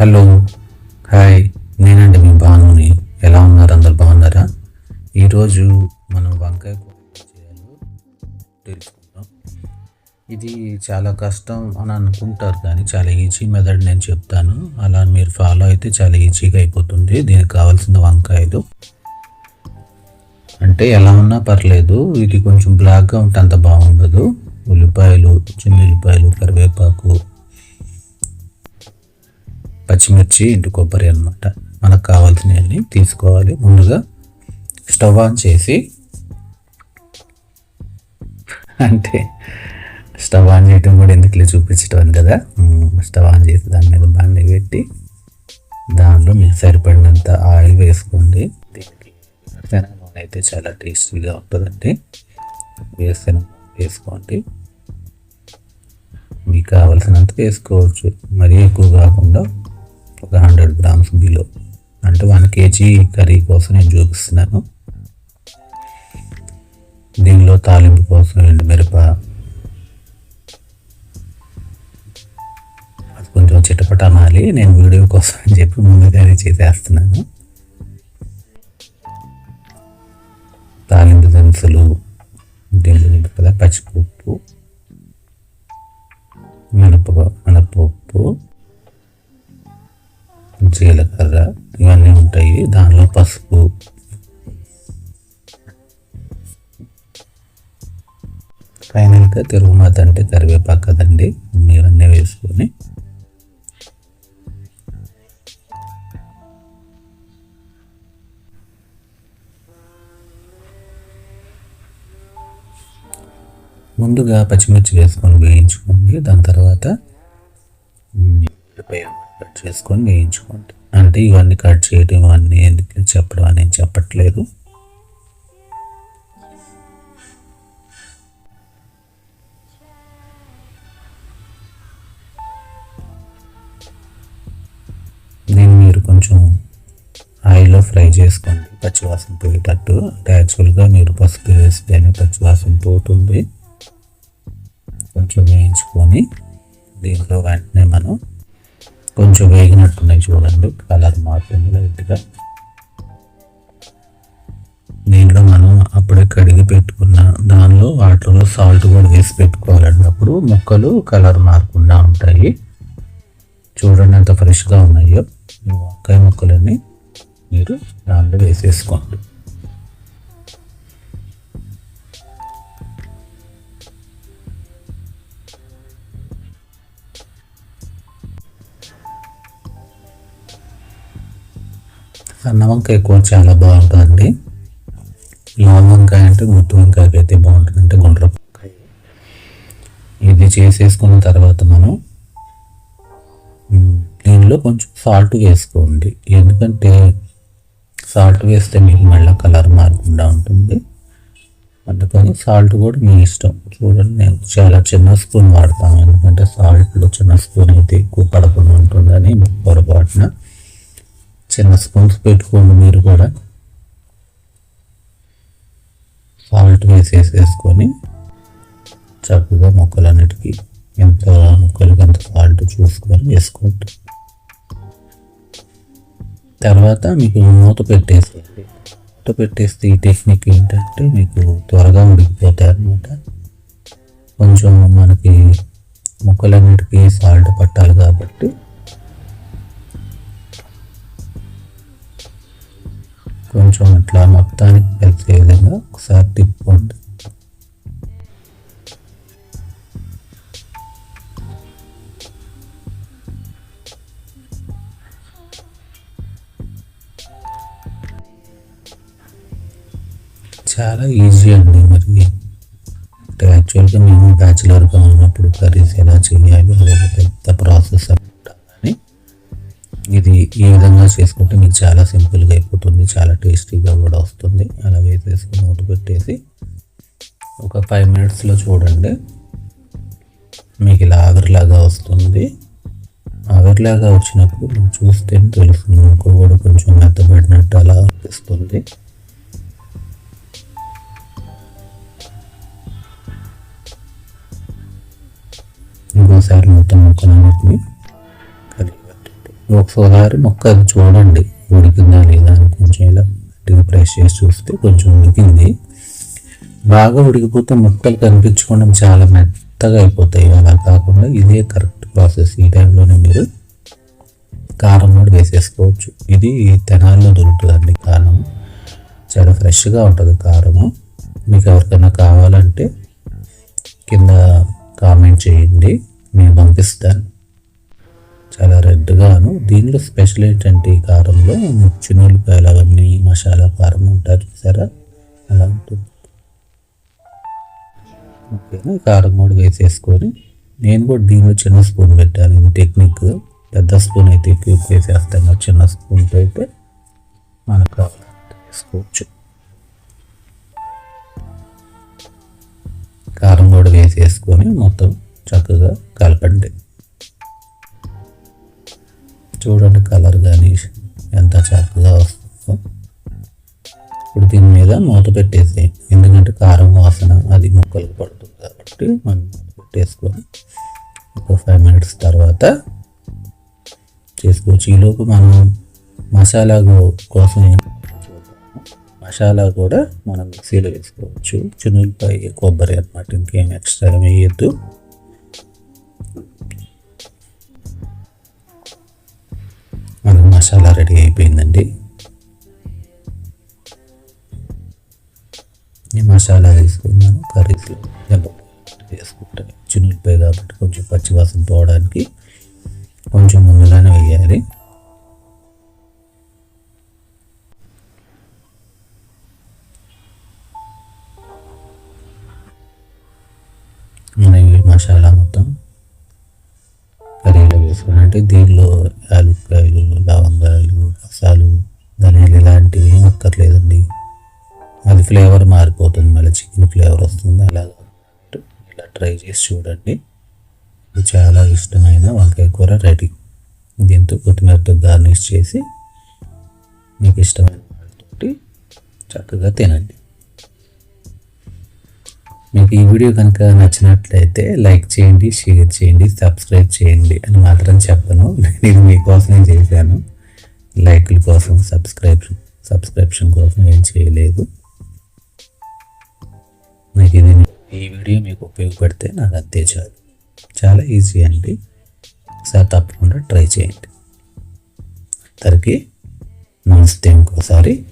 Hello hi నేనండి మీ భానుని. ఎలా ఉన్నారు? అందరు బాగున్నారా? ఈరోజు మనం వంకాయ కూర చేయాలో తెలుసుకుందాం. ఇది చాలా కష్టం అని అనుకుంటారు కానీ చాలా ఈజీ మెథడ్ నేను చెప్తాను. అలా మీరు ఫాలో అయితే చాలా ఈజీగా అయిపోతుంది. దీనికి కావాల్సిన వంకాయలు. అంటే ఎలా ఉన్నా పర్లేదు ఇది కొంచెం బ్లాక్గా ఉంటే అంత బాగుండదు. ఉల్లిపాయలు చిన్న ఉల్లిపాయలు కరివేపాకు పచ్చిమిర్చి ఇంటి కొబ్బరి అనమాట మనకు కావాల్సినవన్నీ తీసుకోవాలి. ముందుగా స్టవ్ ఆన్ చేసి అంటే స్టవ్ ఆన్ చేయటం కూడా ఎందుకులే చూపించటం అని కదా? స్టవ్ ఆన్ చేసి దాని మీద బండి పెట్టి దానిలో మీకు సరిపడినంత ఆయిల్ వేసుకోండి. దీనికి నూనె అయితే చాలా టేస్టీగా ఉంటుందండి. వేసిన వేసుకోండి. మీకు కావలసినంత వేసుకోవచ్చు. మరీ ఎక్కువ కాకుండా ఒక హండ్రెడ్ గ్రామ్స్ బిలో అంటే వన్ కేజీ కర్రీ కోసం నేను చూపిస్తున్నాను. దీనిలో తాలింపు కోసం ఎండు మిరప. అది కొంచెం చిటపటమాలి నేను వీడియో కోసం అని చెప్పి ముందుగానే చేసేస్తున్నాను. తాలింపు దినుసులు దీని కదా పచ్చిపప్పు మినప మినపప్పు జీలకర్ర ఇవన్నీ ఉంటాయి. దానిలో పసుపు. ఫైనల్గా తిరుగుమాత అంటే కరివేపాకు కదండి ఇవన్నీ వేసుకొని ముందుగా పచ్చిమిర్చి వేసుకొని వేయించుకోండి. దాని తర్వాత కట్ చేసుకొని వేయించుకోండి. అంటే ఇవన్నీ కట్ చేయడం ఇవన్నీ ఎందుకు చెప్పడం అని నేను చెప్పట్లేదు. దీన్ని మీరు కొంచెం ఆయిల్లో ఫ్రై చేసుకోండి. పచ్చివాసన పోయేటట్టు. అంటే యాక్చువల్గా మీరు పసుపు వేస్తేనే పచ్చివాసన పోతుంది. కొంచెం వేయించుకొని దీంట్లో వెంటనే మనం కొంచెం వేగినట్టున్నాయి చూడండి. కలర్ మారుతుంది లైట్గా. దీంట్లో మనం అప్పుడే కడిగి పెట్టుకున్న దానిలో వాటర్లో సాల్ట్ కూడా వేసి పెట్టుకోవాలండి. అప్పుడు ముక్కలు కలర్ మారకుండా ఉంటాయి. చూడండి ఎంత ఫ్రెష్గా ఉన్నాయో. వంకాయ ముక్కలన్నీ మీరు దాంట్లో వేసేసుకోండి. సన్న వంకాయ కూర చాలా బాగుంటుందండి. లాంగ్ వంకాయ అంటే గుత్తు వంకాయకి అయితే బాగుంటుంది అంటే గుండ్ర వంకాయ. ఇది చేసేసుకున్న తర్వాత మనం దీనిలో కొంచెం సాల్ట్ వేసుకోండి. ఎందుకంటే సాల్ట్ వేస్తే మీకు మళ్ళీ కలర్ మారకుండా ఉంటుంది. అందుకని సాల్ట్ కూడా మీ ఇష్టం. చూడండి నేను చాలా చిన్న స్పూన్ వాడతాను. ఎందుకంటే సాల్ట్లో చిన్న స్పూన్ అయితే ఎక్కువ పడకుండా ఉంటుందని పొరపాటున. చిన్న స్పూన్స్ పెట్టుకోండి మీరు కూడా. సాల్ట్ వేసేసేసుకొని చక్కగా ముక్కలన్నిటికీ ఎంత ముక్కలకి ఎంత సాల్ట్ చూసుకొని వేసుకోండి తర్వాత మీకు మూత పెట్టేసేయండి. మూత పెట్టేస్తే ఈ టెక్నిక్ ఏంటంటే మీకు త్వరగా ఉడికిపోతాయి అనమాట కొంచెం మనకి ముక్కలన్నిటికీ సాల్ట్ పట్టాలి కాబట్టి కొంచెం అట్లా మొత్తానికి కలిసే విధంగా ఒకసారి తిప్పుకోండి చాలా ఈజీ అండి మరి. అంటే యాక్చువల్గా మేము బ్యాచిలర్గా ఉన్నప్పుడు కర్రీస్ ఎలా చేయాలి అదొక పెద్ద ప్రాసెస్ ఇది ఈ విధంగా చేసుకుంటే మీకు చాలా సింపుల్గా అయిపోతుంది చాలా టేస్టీగా కూడా వస్తుంది. అలా వేసేసి మూత పెట్టేసి ఒక ఫైవ్ మినిట్స్లో చూడండి. మీకు ఇలా ఆవిరిలాగా వస్తుంది. ఆవిరిలాగా వచ్చినప్పుడు మనం చూస్తే తెలుస్తుంది ముక్క కూడా కొంచెం మెత్తబడినట్టు అలా అనిపిస్తుంది. ఇంకోసారి మొత్తం ముక్కలన్నిటిని ఒకసారి మొక్క చూడండి. ఉడికిందా లేదా అని కొంచెం ఇలా గట్టిగా ప్రెస్ చేసి చూస్తే కొంచెం ఉడికింది. బాగా ఉడికిపోతే ముక్కలు కనిపించుకోవడం చాలా మెత్తగా అయిపోతాయి. అలా కాకుండా ఇదే కరెక్ట్ ప్రాసెస్ ఈ టైంలోనే మీరు కారం కూడా వేసేసుకోవచ్చు. ఇది తెనాల్లో దొరుకుతుందండి కారం. చాలా ఫ్రెష్గా ఉంటుంది కారము. మీకు ఎవరికైనా కావాలంటే కింద కామెంట్ చేయండి. నేను పంపిస్తాను. చాలా రెడ్గాను దీనిలో స్పెషల్ ఏంటంటే ఈ కారంలో చిన్నపాయలు అవన్నీ మసాలా కారం ఉంటారు చూసారా? అలా ఉంటుంది. ఓకేనా? కారం కూడా వేసేసుకొని నేను కూడా దీనిలో చిన్న స్పూన్ పెట్టాను. ఇది టెక్నిక్. పెద్ద స్పూన్ అయితే ఎక్కువ వేసేస్తాను. చిన్న స్పూన్తో అయితే మనకు కావాలంటే వేసుకోవచ్చు. కారం కూడా వేసేసుకొని మొత్తం చక్కగా కలపండి. చూడండి కలర్ కానీ ఎంత చక్కగా వస్తుందో. ఇప్పుడు దీని మీద మూత పెట్టేసి ఎందుకంటే కారం వాసన అది ముక్కలకు పడుతుంది కాబట్టి మనం పెట్టేసుకొని ఒక ఫైవ్ మినిట్స్ తర్వాత చేసుకోవచ్చు ఈలోపు మనం మసాలా కోసం మసాలా కూడా మనం మిక్సీలో వేసుకోవచ్చు. చిన్నులపాయ కొబ్బరి అనమాట ఇంకేం ఎక్స్ట్రా వేయద్దు. మనకు మసాలా రెడీ అయిపోయిందండి. ఈ మసాలా తీసుకున్నాను కర్రీస్లో వేసుకుంటాను చిన్నులపాయ కాబట్టి కొంచెం పచ్చివాసన పోవడానికి కొంచెం ముందుగానే వేయాలి. మన మసాలా మొత్తం వేసుకుని అంటే దీనిలో యాలుక్కాయలు లవంగాలు రసాలు ధనియాలు ఇలాంటివి ఏం అక్కర్లేదండి. అది ఫ్లేవర్ మారిపోతుంది మళ్ళీ చికెన్ ఫ్లేవర్ వస్తుంది. అలా ఇలా ట్రై చేసి చూడండి. చాలా ఇష్టమైన వంకాయ కూర రెడీ. దీంతో కొత్తిమీరతో గార్నిష్ చేసి మీకు ఇష్టమైన వాళ్ళతోటి చక్కగా తినండి. మీకు ఈ వీడియో కనుక నచ్చినట్లయితే లైక్ చేయండి షేర్ చేయండి సబ్స్క్రైబ్ చేయండి అని మాత్రం చెప్పను. నేను మీకోసమే చేశాను? లైక్ల కోసం సబ్స్క్రైబ్ సబ్స్క్రిప్షన్ కోసం ఏం చేయలేదు. మీకు ఇది ఈ వీడియో మీకు ఉపయోగపడితే నాకు అంతే చాలు. చాలా ఈజీ అండి. సార్ తప్పకుండా ట్రై చేయండి. అందరికీ నమస్తే ఇంకోసారి.